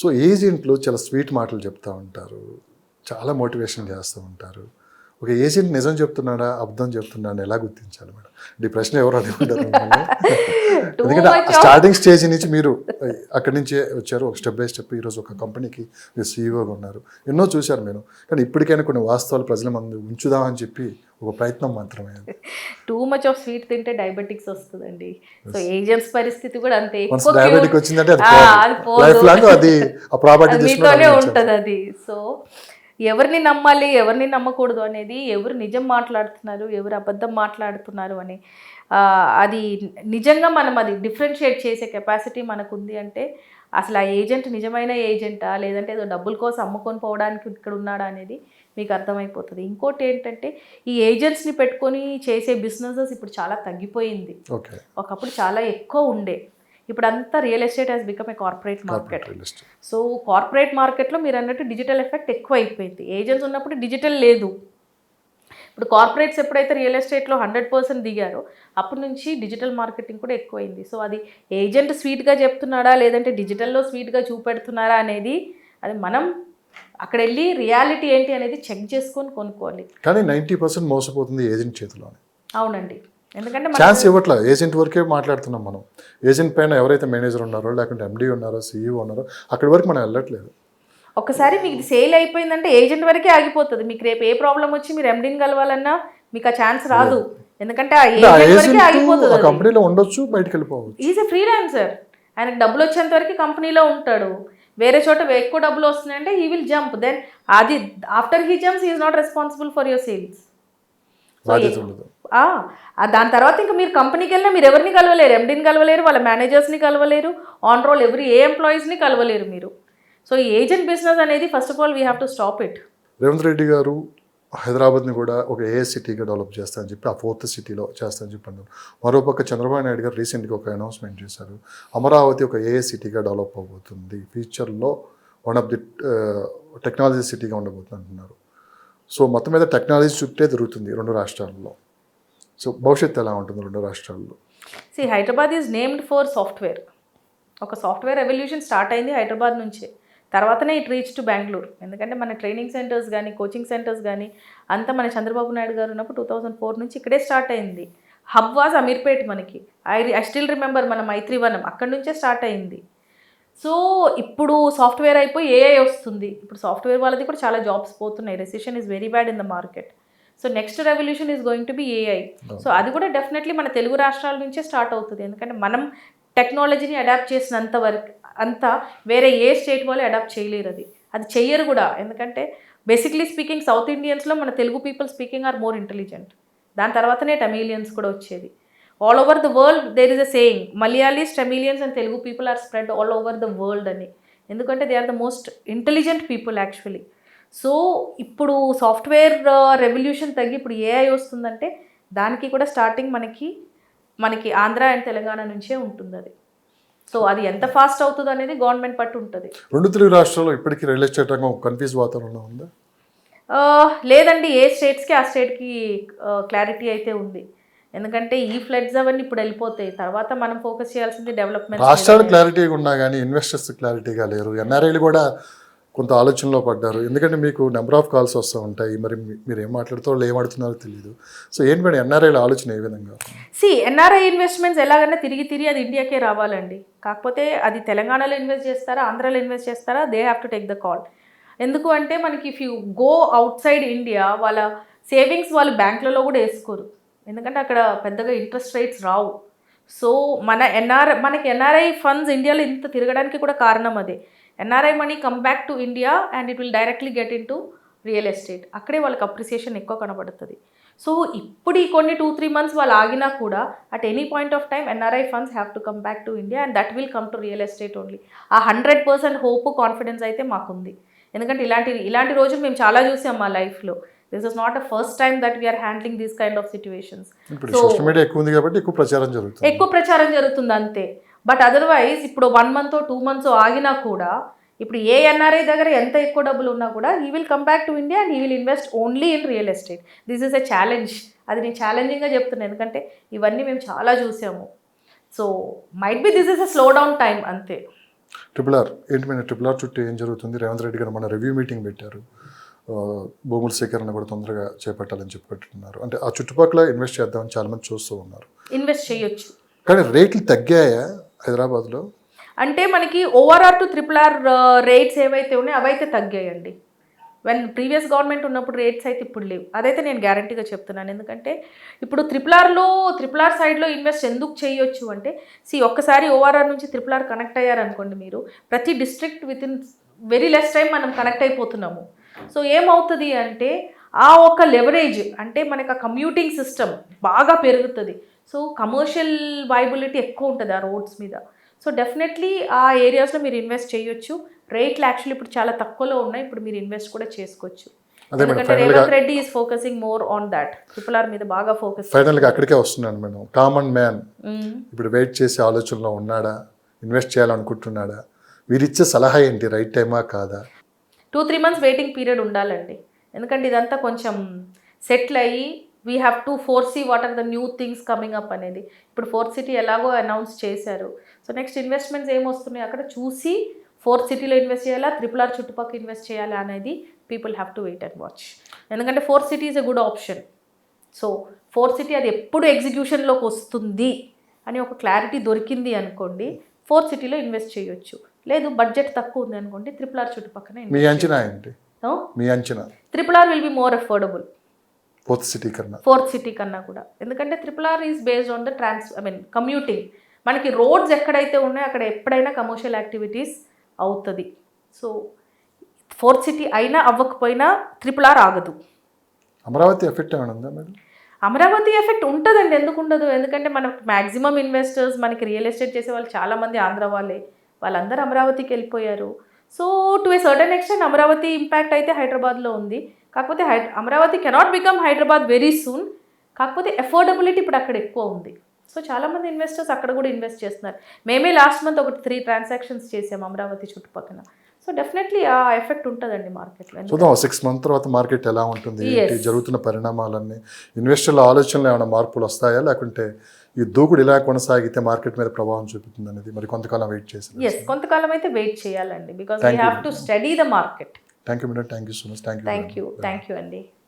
So ఏజెంట్లు చాలా sweet మాటలు చెప్తూ ఉంటారు. చాలా మోటివేషన్ చేస్తూ ఉంటారు. ఒక ఏజెంట్ నిజం చెప్తున్నాడా అబద్ధం చెప్తున్నాడా ఎలా గుర్తించాలి మేడం? ఈ ప్రశ్న ఎవరు అడుగుంటారు? Too ఎందుకంటే స్టార్టింగ్ స్టేజ్ నుంచి మీరు అక్కడి నుంచి వచ్చారు ఒక స్టెప్ బై స్టెప్ ఈరోజు ఒక కంపెనీకి మీరు సీఈఓగా ఉన్నారు. ఎన్నో చూశారు నేను కానీ ఇప్పటికైనా కొన్ని వాస్తవాలు ప్రజల ముందు ఉంచుదామని చెప్పి ఒక ప్రయత్నం మాత్రమే. టూ మచ్ ఆఫ్ స్వీట్ తింటే డయాబెటిక్స్ వస్తుందండి. సో ఏజెంట్స్ పరిస్థితి కూడా అంతే. డయాబెటిక్ వచ్చిందంటే అది ప్రాపర్టీ ఉంటుంది అది సో ఎవరిని నమ్మాలి ఎవరిని నమ్మకూడదు అనేది ఎవరు నిజం మాట్లాడుతున్నారు ఎవరు అబద్ధం మాట్లాడుతున్నారు అని అది నిజంగా మనం అది డిఫరెన్షియేట్ చేసే కెపాసిటీ మనకు ఉంది అంటే అసలు ఆ ఏజెంట్ నిజమైన ఏజెంటా? లేదంటే ఏదో డబ్బుల కోసం అమ్ముకొని పోవడానికి ఇక్కడ ఉన్నాడా అనేది మీకు అర్థమైపోతుంది. ఇంకోటి ఏంటంటే ఈ ఏజెంట్స్ని పెట్టుకొని చేసే బిజినెసెస్ ఇప్పుడు చాలా తగ్గిపోయింది. ఒకప్పుడు చాలా ఎక్కువ ఉండే. ఇప్పుడు అంతా real estate has become a corporate market. So corporate మార్కెట్లో మీరు అన్నట్టు డిజిటల్ ఎఫెక్ట్ ఎక్కువ అయిపోయింది ఏజెంట్స్ ఉన్నప్పుడు డిజిటల్ లేదు. ఇప్పుడు కార్పొరేట్స్ ఎప్పుడైతే రియల్ ఎస్టేట్లో హండ్రెడ్ పర్సెంట్ దిగారో అప్పటి నుంచి డిజిటల్ మార్కెటింగ్ కూడా ఎక్కువైంది. సో అది ఏజెంట్ స్వీట్గా చెప్తున్నాడా లేదంటే డిజిటల్లో స్వీట్గా చూపెడుతున్నారా అనేది అది మనం అక్కడ వెళ్ళి రియాలిటీ ఏంటి అనేది చెక్ చేసుకొని కొనుక్కోవాలి. కానీ నైంటీ పర్సెంట్ మోసపోతుంది ఏజెంట్ చేతిలోనే. అవునండి. ఎందుకంటే ఛాన్స్ ఇవ్వట్లా. ఏజెంట్ వరకే మాట్లాడుతున్నాం మనం. ఏజెంట్ పైన ఎవరైతే మేనేజర్ ఉన్నారో లేకుంటే ఎండీ ఉన్నారో సీఈఓ ఉన్నారో అక్కడి వరకు మనం వెళ్ళట్లేదు. ఒకసారి మీకు సేల్ అయిపోయిందంటే ఏజెంట్ వరకే ఆగిపోతుంది. మీకు రేపు ఏ ప్రాబ్లం వచ్చి మీరు ఎండీని కలవాలన్నా మీకు ఆ ఛాన్స్ రాదు. ఎందుకంటే ఆ ఏజెంట్ ఆగిపోతుంది కంపెనీలో ఉండొచ్చు బయటకు వెళ్ళిపోవచ్చు. ఈజ్ ఎ ఫ్రీలాన్సర్ ఆయనకు డబ్బులు వచ్చేంత వరకు కంపెనీలో ఉంటాడు. వేరే చోట ఎక్కువ డబ్బులు వస్తున్నాయంటే హీ విల్ జంప్ దెన్ అది after he jumps is not responsible for your sales దాని తర్వాత ఇంకా మీరు కంపెనీకి వెళ్ళినా మీరు ఎవరిని కలవలేరు? ఎండీని కలవలేరు వాళ్ళ మేనేజర్స్ని కలవలేరు ఆన్ రోల్ ఎవరి ఏ ఎంప్లాయీస్ని కలవలేరు మీరు. సో ఈ ఏజెంట్ బిజినెస్ అనేది first of all we have to stop it Revanth Reddy గారు హైదరాబాద్ని కూడా ఒక ఏ సిటీగా డెవలప్ చేస్తా అని చెప్పి ఆ ఫోర్త్ సిటీలో చేస్తా అని చెప్పి అన్నారు. మరోపక్క చంద్రబాబు నాయుడు గారు రీసెంట్గా ఒక అనౌన్స్మెంట్ చేశారు. అమరావతి ఒక ఏ సిటీగా డెవలప్ అవబోతుంది ఫ్యూచర్లో వన్ ఆఫ్ ది టెక్నాలజీ సిటీగా ఉండబోతుంది అంటున్నారు. సో మొత్తం మీద టెక్నాలజీ చుట్టే తిరుగుతుంది రెండు రాష్ట్రాల్లో. సో భవిష్యత్తు ఎలా ఉంటుంది రెండు రాష్ట్రాల్లో. See Hyderabad is named for software ఒక సాఫ్ట్వేర్ రెవల్యూషన్ స్టార్ట్ అయింది హైదరాబాద్ నుంచే. తర్వాతనే ఇట్ రీచ్ టు బెంగళూరు ఎందుకంటే మన ట్రైనింగ్ సెంటర్స్ కానీ కోచింగ్ సెంటర్స్ కానీ అంతా మన చంద్రబాబు నాయుడు గారు ఉన్నప్పుడు టూ థౌజండ్ ఫోర్ నుంచి ఇక్కడే స్టార్ట్ అయింది. హబ్ వాజ్ అమీర్పేట్ మనకి. ఐ ఐ స్టిల్ రిమెంబర్ మన మైత్రివనం అక్కడి నుంచే స్టార్ట్ అయింది. సో ఇప్పుడు సాఫ్ట్వేర్ అయిపోయి ఏఐ వస్తుంది. ఇప్పుడు సాఫ్ట్వేర్ వాళ్ళది కూడా చాలా జాబ్స్ పోతున్నాయి. Recession is very bad in the market so next revolution is going to be AI so అది కూడా డెఫినెట్లీ మన తెలుగు రాష్ట్రాల నుంచే స్టార్ట్ అవుతుంది. ఎందుకంటే మనం టెక్నాలజీని అడాప్ట్ చేసినంత వరకు అంతా వేరే ఏ స్టేట్ వాళ్ళు అడాప్ట్ చేయలేరు అది. అది చెయ్యరు కూడా. ఎందుకంటే బేసిక్లీ స్పీకింగ్ సౌత్ ఇండియన్స్లో మన Telugu people speaking are more intelligent. దాని తర్వాతనే టమీలియన్స్ కూడా వచ్చేది. All over the world there is a saying Malayalis Tamilians and Telugu people are spread all over the world అని. ఎందుకంటే they are the most intelligent people actually so ఇప్పుడు software revolution తగ్గి ఇప్పుడు AI వస్తుందంటే దానికి కూడా స్టార్టింగ్ మనకి మనకి ఆంధ్ర అండ్ తెలంగాణ నుంచే ఉంటుంది అది సో అది ఎంత ఫాస్ట్ అవుతుంది అనేది గవర్నమెంట్ పట్టు ఉంటుంది. రెండు తెలుగు రాష్ట్రాల్లో ఇప్పటికీ రియల్ ఎస్టేట్ రంగం కన్ఫ్యూజ్ వాతావరణంలో ఉందా? లేదండి ఏ స్టేట్స్కి ఆ స్టేట్కి క్లారిటీ అయితే ఉంది. ఎందుకంటే ఈ ఫ్లడ్స్ అవన్నీ ఇప్పుడు వెళ్ళిపోతాయి. తర్వాత మనం ఫోకస్ చేయాల్సింది డెవలప్మెంట్ రాష్ట్రాలు క్లారిటీగా ఉన్నా కానీ ఇన్వెస్టర్స్ క్లారిటీగా లేరు. ఎన్ఆర్ఐలు కూడా కొంత ఆలోచనలో పడ్డారు. ఎందుకంటే మీకు నెంబర్ ఆఫ్ కాల్స్ వస్తూ ఉంటాయి. మరి మీరు ఏం మాట్లాడుతారో వాళ్ళు ఏం ఆడుతున్నారో తెలియదు సో ఏంటి మేడం ఎన్ఆర్ఐల ఆలోచన ఏ విధంగా? సి ఎన్ఆర్ఐ ఇన్వెస్ట్మెంట్స్ ఎలాగైనా తిరిగి తిరిగి అది ఇండియాకే రావాలండి. కాకపోతే అది తెలంగాణలో ఇన్వెస్ట్ చేస్తారా ఆంధ్రాలో ఇన్వెస్ట్ చేస్తారా they have to take the call ఎందుకు అంటే మనకి if you go outside India వాళ్ళ సేవింగ్స్ వాళ్ళు బ్యాంకులలో కూడా వేసుకోరు. ఎందుకంటే అక్కడ పెద్దగా ఇంట్రెస్ట్ రేట్స్ రావు. సో మన ఎన్ఆర్ మనకి ఎన్ఆర్ఐ ఫండ్స్ ఇండియాలో ఇంత తిరగడానికి కూడా కారణం అదే. NRI money come back to India and it will directly get into real estate అక్కడే వాళ్ళకి అప్రిసియేషన్ ఎక్కువ కనబడుతుంది. సో ఇప్పుడు ఈ కొన్ని టూ త్రీ మంత్స్ వాళ్ళు ఆగినా కూడా at any point of time NRI funds have to come back to India and that will come to real estate only ఆ హండ్రెడ్ పర్సెంట్ హోప్ కాన్ఫిడెన్స్ అయితే మాకుంది. ఎందుకంటే ఇలాంటి ఇలాంటి రోజులు మేము చాలా చూసాం మా లైఫ్లో this is not a first time that we are handling these kind of situations social media ఎక్కువ ఉంది కాబట్టి ఎక్కువ ప్రచారం జరుగుతుంది. ఎక్కువ ప్రచారం జరుగుతుంది అంతే. బట్ అదర్వైజ్ ఇప్పుడు వన్ మంత్ టూ మంత్స్ ఆగినా కూడా ఇప్పుడు ఏ ఎన్ఆర్ఐ దగ్గర ఎంత ఎక్కువ డబ్బులు ఉన్నా కూడా ఈ will come back to India and ఈ will invest only in real estate this is a challenge అది నేను ఛాలెంజింగ్గా చెప్తున్నాను ఎందుకంటే ఇవన్నీ మేము చాలా చూసాము. So might be this is a slow down time అంతే. ట్రిపుల్ ఆర్ ఏంటి ట్రిపుల్ ఆర్ చుట్టూ ఏం జరుగుతుంది? రేవంత్ రెడ్డి గారు మన రివ్యూ మీటింగ్ పెట్టారు. భూముల సేకరణ కూడా తొందరగా చేపట్టాలని చెప్పుకుంటున్నారు అంటే ఆ చుట్టుపక్కల ఇన్వెస్ట్ చేద్దామని చాలామంది చూస్తూ ఉన్నారు. ఇన్వెస్ట్ చేయొచ్చు. కానీ రేట్లు తగ్గాయా హైదరాబాద్లో? అంటే మనకి ORR to triple R rates ఏవైతే ఉన్నాయో అవైతే తగ్గాయండి. వెన్ ప్రీవియస్ గవర్నమెంట్ ఉన్నప్పుడు రేట్స్ అయితే ఇప్పుడు లేవు. అదైతే నేను గ్యారంటీగా చెప్తున్నాను. ఎందుకంటే ఇప్పుడు త్రిపుల్ ఆర్లో త్రిపుల్ ఆర్ సైడ్లో ఇన్వెస్ట్ ఎందుకు చేయొచ్చు అంటే సి ఒక్కసారి ఓఆర్ఆర్ నుంచి త్రిపుల్ ఆర్ కనెక్ట్ అయ్యారనుకోండి మీరు ప్రతి district within very less time మనం కనెక్ట్ అయిపోతున్నాము. సో ఏమవుతుంది అంటే ఆ ఒక లెవరేజ్ అంటే మనకి ఆ కమ్యూటింగ్ సిస్టమ్ బాగా పెరుగుతుంది. సో కమర్షియల్ వైబిలిటీ ఎక్కువ ఉంటుంది ఆ రోడ్స్ మీద. సో డెఫినెట్లీ ఆ ఏరియాస్లో మీరు ఇన్వెస్ట్ చేయొచ్చు. రేట్లు యాక్చువల్లీ ఇప్పుడు చాలా తక్కువలో ఉన్నాయి. ఇప్పుడు మీరు ఇన్వెస్ట్ కూడా చేసుకోవచ్చు. ఎందుకంటే Revanth Reddy is focusing more on that triple R మీద బాగా ఫోకస్ ఫైనల్గా అక్కడికే వస్తున్నాను మేడం. కామన్ మ్యాన్ ఇప్పుడు వెయిట్ చేసే ఆలోచనలో ఉన్నాడా? ఇన్వెస్ట్ చేయాలనుకుంటున్నాడా? వీరిచ్చే సలహా ఏంటి? రైట్ టైమా కాదా? Two three months waiting period ఉండాలండి. ఎందుకంటే ఇదంతా కొంచెం సెటిల్ అయ్యి we have to foresee what are the new things coming up అనేది. ఇప్పుడు ఫోర్త్ సిటీ ఎలాగో అనౌన్స్ చేశారు. సో నెక్స్ట్ ఇన్వెస్ట్మెంట్స్ ఏమొస్తున్నాయి అక్కడ చూసి ఫోర్త్ సిటీలో ఇన్వెస్ట్ చేయాలా? త్రిపుల్ ఆర్ చుట్టుపక్కల ఇన్వెస్ట్ చేయాలా అనేది people have to wait and watch ఎందుకంటే fourth city is a good option so fourth city అది ఎప్పుడు ఎగ్జిక్యూషన్లోకి వస్తుంది అని ఒక క్లారిటీ దొరికింది అనుకోండి ఫోర్త్ సిటీలో ఇన్వెస్ట్ చేయొచ్చు. లేదు బడ్జెట్ తక్కువ ఉంది అనుకోండి త్రిపుల్ ఆర్ చుట్టుపక్కల మీ అంచనా ఏంటి? మీ అంచనా? Triple R will be more affordable fourth city కన్నా. ఫోర్త్ సిటీ కన్నా కూడా. ఎందుకంటే triple R is based on the trans I mean commuting మనకి రోడ్స్ ఎక్కడైతే ఉన్నాయో అక్కడ ఎప్పుడైనా కమర్షియల్ యాక్టివిటీస్ అవుతుంది. సో ఫోర్త్ సిటీ అయినా అవ్వకపోయినా త్రిపుల్ ఆర్ ఆగదు. అమరావతి ఎఫెక్ట్ ఏమైనా ఉందా మేడం? అమరావతి ఎఫెక్ట్ ఉంటుందండి. ఎందుకు ఉండదు? ఎందుకంటే మనకు మ్యాక్సిమం ఇన్వెస్టర్స్ మనకి రియల్ ఎస్టేట్ చేసే వాళ్ళు చాలామంది ఆంధ్ర వాళ్ళే. వాళ్ళందరూ అమరావతికి వెళ్ళిపోయారు. So to a certain extent Amaravati impact అయితే హైదరాబాద్లో ఉంది. కాకపోతే high Amaravati cannot become Hyderabad very soon కాకపోతే ఎఫోర్డబిలిటీ ఇప్పుడు అక్కడ ఎక్కువ ఉంది. సో చాలామంది ఇన్వెస్టర్స్ అక్కడ కూడా ఇన్వెస్ట్ చేస్తున్నారు. మేమే లాస్ట్ మంత్ ఒకటి త్రీ ట్రాన్సాక్షన్స్ చేసాం అమరావతి చుట్టుపక్కల సో డెఫినెట్లీ ఆ ఎఫెక్ట్ ఉంటుందండి మార్కెట్లో చూద్దాం సిక్స్ మంత్ తర్వాత మార్కెట్ ఎలా ఉంటుంది? జరుగుతున్న పరిణామాలన్నీ? ఇన్వెస్టర్ల ఆలోచనలు ఏమైనా మార్పులు వస్తాయా? లేకుంటే ఈ దూకుడు ఇలా కొనసాగితే మార్కెట్ మీద ప్రభావం చూపుతుంది అనేది మరి కొంతకాలం వెయిట్ చేసి ఎస్ కొంతకాలం అయితే వెయిట్ చేయాలండి because we. Have to study the market thank you madam thank you so much thank you thank you thank you అండి